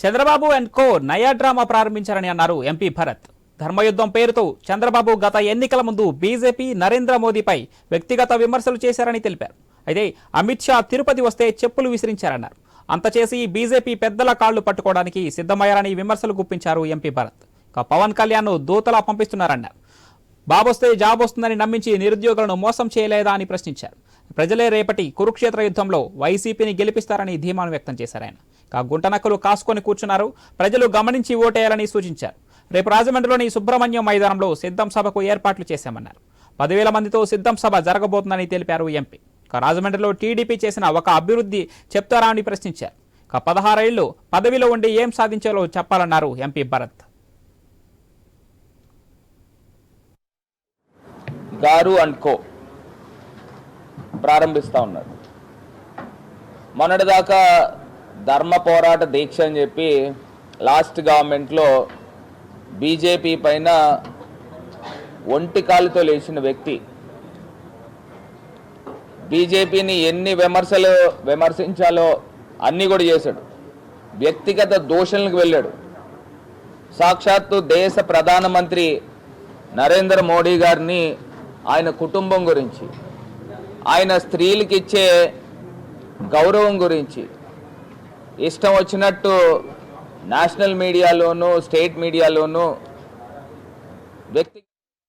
Chandrababu and co నయా drama ప్రారంభించారని అన్నారు ఎంపీ భరత్. ధర్మయుద్ధం పేరుతో చంద్రబాబు గత ఎన్నికల ముందు బీజేపీ నరేంద్ర మోదీపై వ్యక్తిగత విమర్శలు చేశారని తెలిపారు. అయితే అమిత్ షా తిరుపతి వస్తే చెప్పులు విసిరించారన్నారు. అంత చేసి బీజేపీ పెద్దల కాళ్ళు పట్టుకోవడానికి సిద్ధమయ్యారని విమర్శలు గుప్పించారు ఎంపీ భరత్. ఇక పవన్ కళ్యాణ్ దూతలా పంపిస్తున్నారన్నారు. బాబొస్తే జాబ్ వస్తుందని నమ్మించి నిరుద్యోగులను మోసం చేయలేదా అని ప్రశ్నించారు. ప్రజలే రేపటి కురుక్షేత్ర యుద్ధంలో వైసీపీని గెలిపిస్తారని ధీమాను వ్యక్తం చేశారు ఆయన. గుంటనక్కలు కాసుకొని కూర్చున్నారు. ప్రజలు గమనించి ఓటేయాలని సూచించారు. రేపు రాజమండ్రిలోని సుబ్రహ్మణ్యం మైదానంలో సిద్ధం సభకు ఏర్పాట్లు చేశామన్నారు. పదివేల మందితో సిద్ధం సభ జరగబోతుందని తెలిపారు ఎంపీ. ఇక రాజమండ్రిలో టీడీపీ చేసిన ఒక అభివృద్ధి చెప్తారా అని ప్రశ్నించారు. ఇక పదహారేళ్ళు పదవిలో ఉండి ఏం సాధించాలో చెప్పాలన్నారు ఎంపీ భరత్. గారు అండ్ కో ప్రారంభిస్తా ఉన్నారు. మొన్నటిదాకా ధర్మ పోరాట దీక్ష అని చెప్పి లాస్ట్ గవర్నమెంట్లో బీజేపీ పైన ఒంటి కాలుతో లేచిన వ్యక్తి. బీజేపీని ఎన్ని విమర్శలు విమర్శించాలో అన్నీ కూడా చేశాడు. వ్యక్తిగత దోషణలకు వెళ్ళాడు. సాక్షాత్తు దేశ ప్రధానమంత్రి నరేంద్ర మోడీ గారిని ఆయన కుటుంబం గురించి ఆయన స్త్రీలకి ఇచ్చే గౌరవం గురించి ఇష్టం వచ్చినట్టు నేషనల్ మీడియాలోనూ స్టేట్ మీడియాలోనూ వ్యక్తి